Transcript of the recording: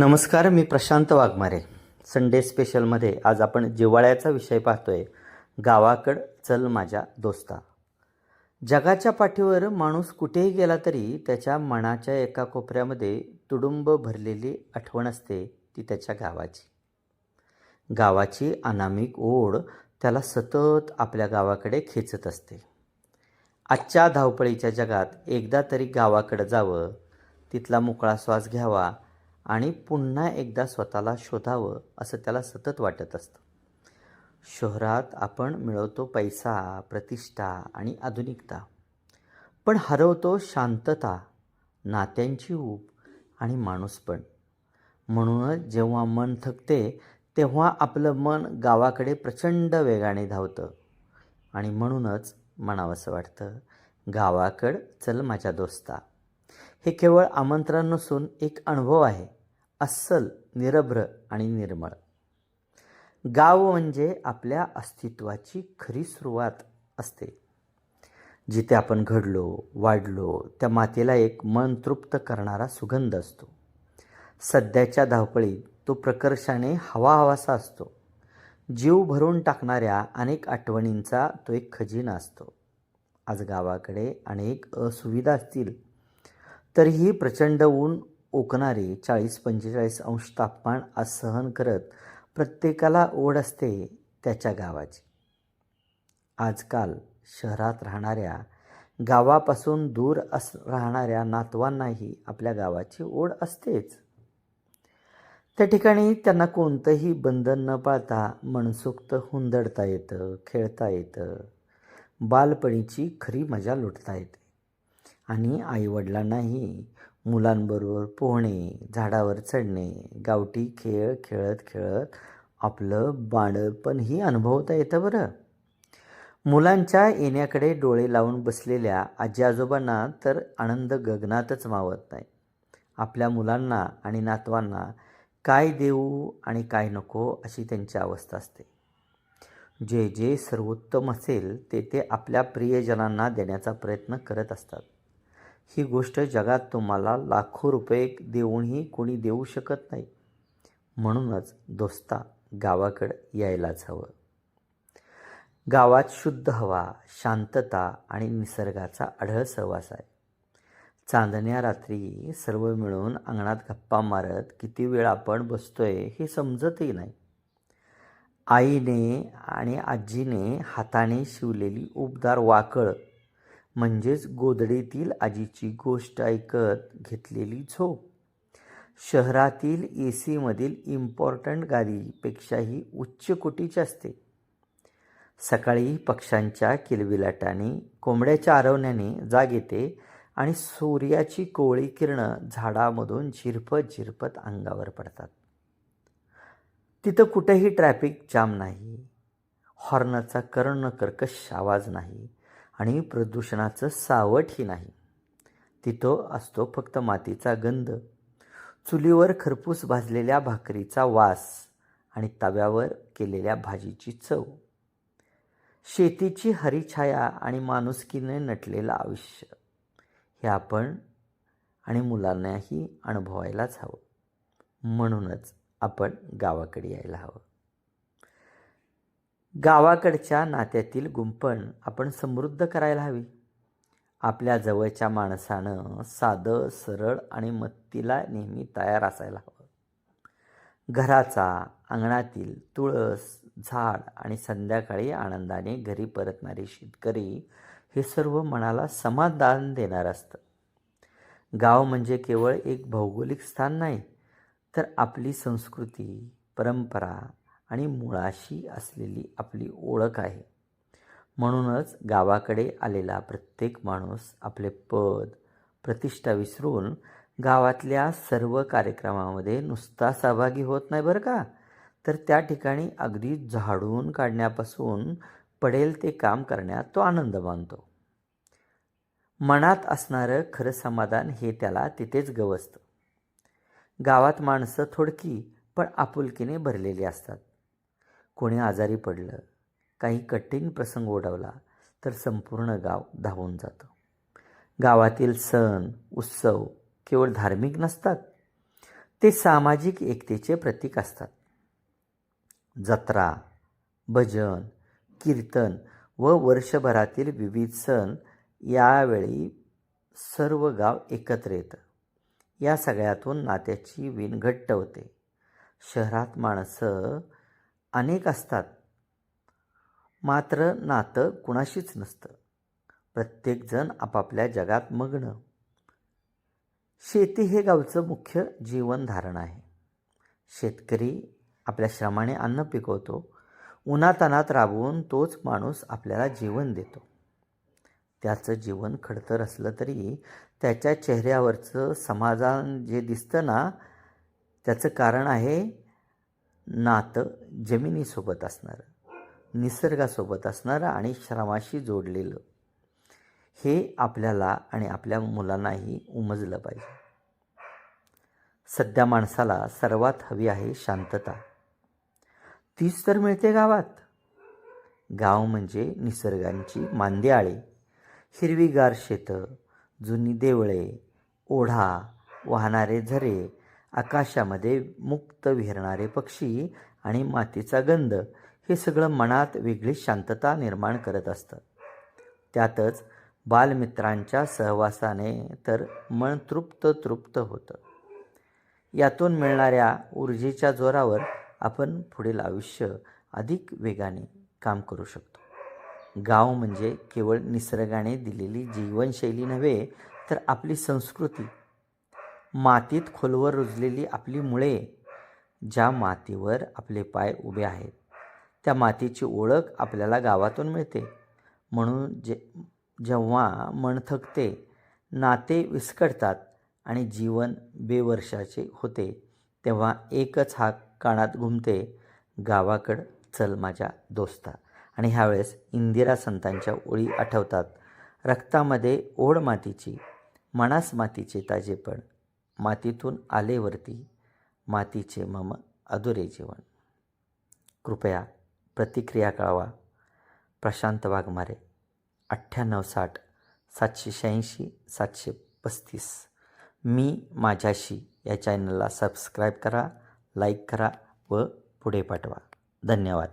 नमस्कार मी प्रशांत वाघमारे. संडे स्पेशलमध्ये आज आपण जिव्हाळ्याचा विषय पाहतोय. गावाकड चल माझ्या दोस्ता. जगाच्या पाठीवर माणूस कुठेही गेला तरी त्याच्या मनाच्या एका कोपऱ्यामध्ये तुडुंब भरलेली आठवण असते ती त्याच्या गावाची. गावाची अनामिक ओढ त्याला सतत आपल्या गावाकडे खेचत असते. आजच्या धावपळीच्या जगात एकदा तरी गावाकडं जावं तिथला मोकळा श्वास घ्यावा आणि पुन्हा एकदा स्वतःला शोधावं असं त्याला सतत वाटत असतं. शहरात आपण मिळवतो पैसा प्रतिष्ठा आणि आधुनिकता. पण हरवतो शांतता नात्यांची ऊब आणि माणूसपण म्हणूनच जेव्हा मन थकते तेव्हा आपलं मन गावाकडे प्रचंड वेगाने धावतं. आणि म्हणूनच म्हणावंसं वाटतं गावाकड चल माझ्या दोस्ता. हे केवळ आमंत्रण नसून एक अनुभव आहे. अस्सल निरभ्र आणि निर्मळ. गाव म्हणजे आपल्या अस्तित्वाची खरी सुरुवात असते. जिथे आपण घडलो वाढलो त्या मातेला एक मन तृप्त करणारा सुगंध असतो. सध्याच्या धावपळीत तो प्रकर्षाने हवा हवासा असतो. जीव भरून टाकणाऱ्या अनेक आठवणींचा तो एक खजिना असतो. आज गावाकडे अनेक असुविधा असतील तरीही प्रचंड ऊन ओकणारे चाळीस पंचेचाळीस अंश तापमान आज सहन करत प्रत्येकाला ओढ असते त्याच्या गावाची. आजकाल शहरात राहणाऱ्या गावापासून दूर अस राहणाऱ्या नातवांनाही आपल्या गावाची ओढ असतेच. त्या ठिकाणी त्यांना कोणतंही बंधन न पाळता मनसोक्त हुंदडता येतं खेळता येतं. बालपणीची खरी मजा लुटता येते. आणि आईवडिलांनाही मुलांबरोबर पोहणे झाडावर चढणे गावठी खेळ खेळत खेळत आपलं बाळपणही अनुभवता येतं बरं. मुलांच्या येण्याकडे डोळे लावून बसलेल्या आजी आजोबांना तर आनंद गगनातच मावत नाही. आपल्या मुलांना आणि नातवांना काय देऊ आणि काय नको अशी त्यांची अवस्था असते. जे जे सर्वोत्तम असेल ते ते आपल्या प्रियजनांना देण्याचा प्रयत्न करत असतात. ही गोष्ट जगात तुम्हाला लाखो रुपये देऊनही कोणी देऊ शकत नाही. म्हणूनच दोस्ता गावाकडं यायलाच हवं. गावात शुद्ध हवा शांतता आणि निसर्गाचा आढळ सहवास आहे. चांदण्या रात्री सर्व मिळून अंगणात गप्पा मारत किती वेळ आपण बसतोय हे समजतही नाही. आईने आणि आजीने हाताने शिवलेली उबदार वाकळ म्हणजेच गोदडीतील आजीची गोष्ट ऐकत घेतलेली झोप. शहरातील ए सीमधील इम्पॉर्टंट गाडीपेक्षाही उच्च कोटीची असते. सकाळी पक्ष्यांच्या किलबिलाटाने कोंबड्याच्या आरवण्याने जाग येते आणि सूर्याची कोवळी किरणं झाडामधून झिरपत झिरपत अंगावर पडतात. तिथं कुठेही ट्रॅफिक जाम नाही. हॉर्नचा कर्ण कर्कश आवाज नाही. आणि प्रदूषणाचं सावटही नाही. तिथं असतो फक्त मातीचा गंध. चुलीवर खरपूस भाजलेल्या भाकरीचा वास आणि तव्यावर केलेल्या भाजीची चव. शेतीची हरिछाया आणि माणुसकीने नटलेलं आयुष्य. हे आपण आणि मुलांनाही अनुभवायलाच हवं. म्हणूनच आपण गावाकडे यायला हवं. गावाकडच्या नात्यातील गुंपण आपण समृद्ध करायला हवी. आपल्या जवळच्या माणसानं साधं सरळ आणि मत्तीला नेहमी तयार असायला हवं. घराचा अंगणातील तुळस झाड आणि संध्याकाळी आनंदाने घरी परतणारे शेतकरी हे सर्व मनाला समाधान देणारं असतं. गाव म्हणजे केवळ एक भौगोलिक स्थान नाही तर आपली संस्कृती परंपरा आणि मुळाशी असलेली आपली ओळख आहे. म्हणूनच गावाकडे आलेला प्रत्येक माणूस आपले पद प्रतिष्ठा विसरून गावातल्या सर्व कार्यक्रमामध्ये नुसता सहभागी होत नाही बरं का? तर त्या ठिकाणी अगदी झाडून काढण्यापासून पडेल ते काम करण्यात तो आनंद मानतो. मनात असणारं खरं समाधान हे त्याला तिथेच गवसतं. गावात माणसं थोडकी पण आपुलकीने भरलेली असतात. कोणी आजारी पडलं काही कठीण प्रसंग ओढवला तर संपूर्ण गाव धावून जातं. गावातील सण उत्सव केवळ धार्मिक नसतात ते सामाजिक एकतेचे प्रतीक असतात. जत्रा भजन कीर्तन व वर्षभरातील विविध सण यावेळी सर्व गाव एकत्र येतं. या सगळ्यातून नात्याची विण घट्ट होते. शहरात माणसं अनेक असतात. मात्र नातं कुणाशीच नसतं. प्रत्येकजण आपापल्या जगात मग्न. शेती हे गावचं मुख्य जीवनधारण आहे. शेतकरी आपल्या श्रमाने अन्न पिकवतो. उन्हातानात राबवून तोच माणूस आपल्याला जीवन देतो. त्याचं जीवन खडतर असलं तरी त्याच्या चेहऱ्यावरचं समाधान जे दिसतं ना त्याचं कारण आहे नातं जमिनीसोबत असणारं निसर्गासोबत असणारं आणि श्रमाशी जोडलेलं हे आपल्याला आणि आपल्या मुलांनाही उमजलं पाहिजे. सध्या माणसाला सर्वात हवी आहे शांतता. तीच तर मिळते गावात. गाव म्हणजे निसर्गांची मांदेआळे हिरवीगार शेतं जुनी देवळे ओढा वाहणारे झरे आकाशामध्ये मुक्त विहरणारे पक्षी आणि मातीचा गंध हे सगळं मनात वेगळी शांतता निर्माण करत असतं. त्यातच बालमित्रांच्या सहवासाने तर मन तृप्त तृप्त होतं. यातून मिळणाऱ्या ऊर्जेच्या जोरावर आपण पुढील आयुष्य अधिक वेगाने काम करू शकतो. गाव म्हणजे केवळ निसर्गाने दिलेली जीवनशैली नव्हे तर आपली संस्कृती मातीत खोलवर रुजलेली आपली मुळे ज्या मातीवर आपले पाय उभे आहेत त्या मातीची ओळख आपल्याला गावातून मिळते. म्हणून जे जेव्हा मन थकते नाते विस्कटतात आणि जीवन बेवर्षाचे होते तेव्हा एकच हाक कानात घुमते गावाकडं चल माझ्या दोस्ता. आणि ह्यावेळेस इंदिरा संतांच्या ओळी आठवतात. रक्तामध्ये ओढ मातीची मनास मातीचे ताजेपण. मातीतून आलेवरती मातीचे मम अधुरे जीवन. कृपया प्रतिक्रिया कळवा. प्रशांत वाघमारे अठ्ठ्याण्णव साठ सातशे शहाऐंशी सातशे पस्तीस. मी माझ्याशी या चॅनलला सबस्क्राईब करा लाईक करा व पुढे पाठवा. धन्यवाद.